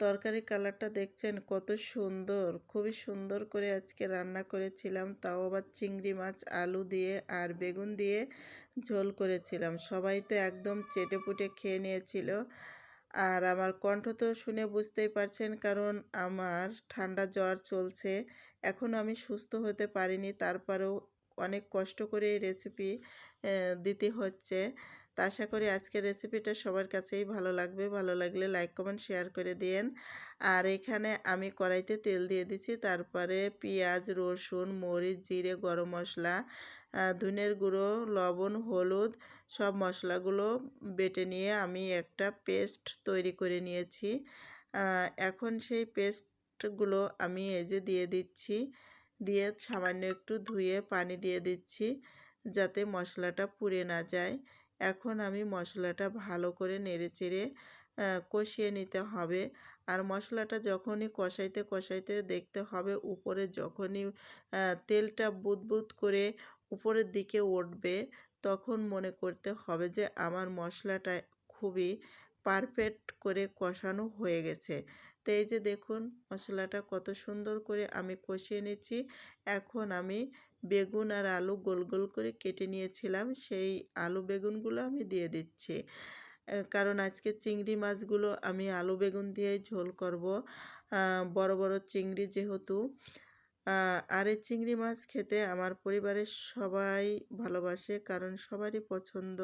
তরকারি কালারটা দেখছেন কত সুন্দর। খুবই সুন্দর করে আজকে রান্না করেছিলাম। তাও আবার চিংড়ি মাছ, আলু দিয়ে আর বেগুন দিয়ে ঝোল করেছিলাম। সবাই তো একদম চেটে পুটে খেয়ে নিয়েছিল। আর আমার কণ্ঠ তো শুনে বুঝতেই পারছেন, কারণ আমার ঠান্ডা জ্বর চলছে। এখনও আমি সুস্থ হতে পারিনি, তারপরেও অনেক কষ্ট করে রেসিপি দিতে হচ্ছে। তা আশা করি আজকের রেসিপিটা সবার কাছেই ভালো লাগবে। ভালো লাগলে লাইক কমেন্ট শেয়ার করে দিন আর এখানে আমি কড়াইতে তেল দিয়ে দিচ্ছি। তারপরে পেঁয়াজ, রসুন, মরিচ, জিরে, গরম মশলা ধনের গুঁড়ো, লবণ, হলুদ সব মশলাগুলো বেটে নিয়ে আমি একটা পেস্ট তৈরি করে নিয়েছি। এখন সেই পেস্টগুলো আমি এই যে দিয়ে দিচ্ছি। দিয়ে সামান্য একটু ধুয়ে পানি দিয়ে দিচ্ছি যাতে মশলাটা পুড়ে না যায়। এখন আমি মশলাটা ভালো করে নেড়ে চেড়ে কষিয়ে নিতে হবে। আর মশলাটা যখনই কষাইতে কষাইতে দেখতে হবে উপরে যখনই তেলটা বুদবুদ করে উপরের দিকে উঠবে, তখন মনে করতে হবে যে আমার মশলাটা খুবই পারফেক্ট করে কষানো হয়ে গেছে। তো এই যে দেখুন, মশলাটা কত সুন্দর করে আমি কষিয়ে নিচ্ছি এখন আমি বেগুন আর আলু গোল গোল করে কেটে নিয়েছিলাম, সেই আলু বেগুনগুলো আমি দিয়ে দিচ্ছি। কারণ আজকে চিংড়ি মাছগুলো আমি আলু বেগুন দিয়েই ঝোল করব। বড় বড় চিংড়ি যেহেতু আর এই চিংড়ি মাছ খেতে আমার পরিবারের সবাই ভালোবাসে, কারণ সবারই পছন্দ।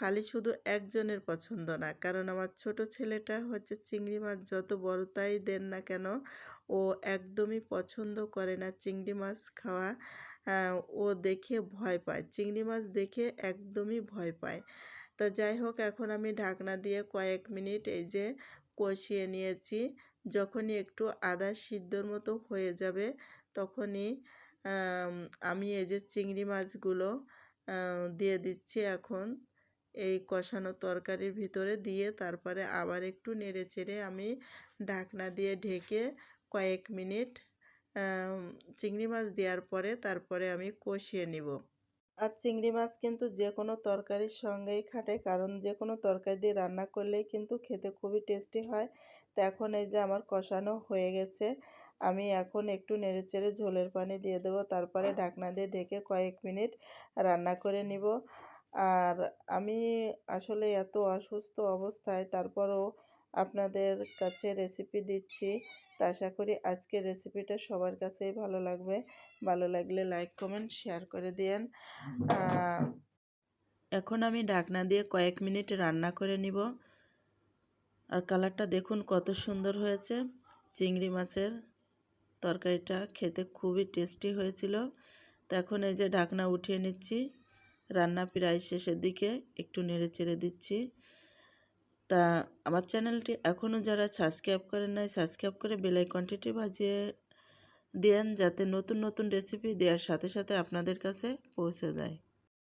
খালি শুধু একজনের পছন্দ না। কারণ আমার ছোট ছেলেটা হচ্ছে চিংড়ি মাছ যত বড় তাই দেন না কেন, ও একদমই পছন্দ করে না চিংড়ি মাছ খাওয়া। ও দেখে ভয় পায়, চিংড়ি মাছ দেখে একদমই ভয় পায়। তো যাই হোক, এখন আমি ঢাকনা দিয়ে কয়েক মিনিট এই যে কষিয়ে নিয়েছি। যখনই একটু আদা সিদ্ধর মতো হয়ে যাবে, তখনই, আমি এই যে চিংড়ি মাছগুলো দিয়ে দিচ্ছি এখন। এই কষানো তরকারির ভিতরে দিয়ে তারপরে আবার একটু নেড়ে চেড়ে আমি ঢাকনা দিয়ে ঢেকে কয়েক মিনিট চিংড়ি মাছ দেওয়ার পরে তারপরে আমি কষিয়ে নিব। আর চিংড়ি মাছ কিন্তু যে কোনো তরকারির সঙ্গেই খাটে, কারণ যে কোনো তরকারি দিয়ে রান্না করলেই কিন্তু খেতে খুবই টেস্টি হয়। তো এখন এই যে আমার কষানো হয়ে গেছে, আমি এখন একটু নেড়েচেড়ে ঝোলের পানি দিয়ে দেবো, তারপরে ঢাকনা দিয়ে ঢেকে কয়েক মিনিট রান্না করে নিব। আর আমি আসলে এত অসুস্থ অবস্থায় তারপরও আপনাদের কাছে রেসিপি দিচ্ছি। তা আশা করি আজকের রেসিপিটা সবার কাছেই ভালো লাগবে। ভালো লাগলে লাইক কমেন্ট শেয়ার করে দিয়েন। এখন আমি ঢাকনা দিয়ে কয়েক মিনিট রান্না করে নিব। আর কালারটা দেখুন কত সুন্দর হয়েছে। চিংড়ি মাছের তরকারিটা খেতে খুবই টেস্টি হয়েছিল। তো এখন এই যে ঢাকনা উঠিয়ে নিচ্ছি। রান্না প্রায় শেষের দিকে একটু নেড়ে চেড়ে দিচ্ছি। তা আমার চ্যানেলটি এখনও যারা সাবস্ক্রাইব করেন নাই, সাবস্ক্রাইব করে বেলাই বেলাইকনটিটি বাজিয়ে দেন যাতে নতুন নতুন রেসিপি দেওয়ার সাথে সাথে আপনাদের কাছে পৌঁছে যায়।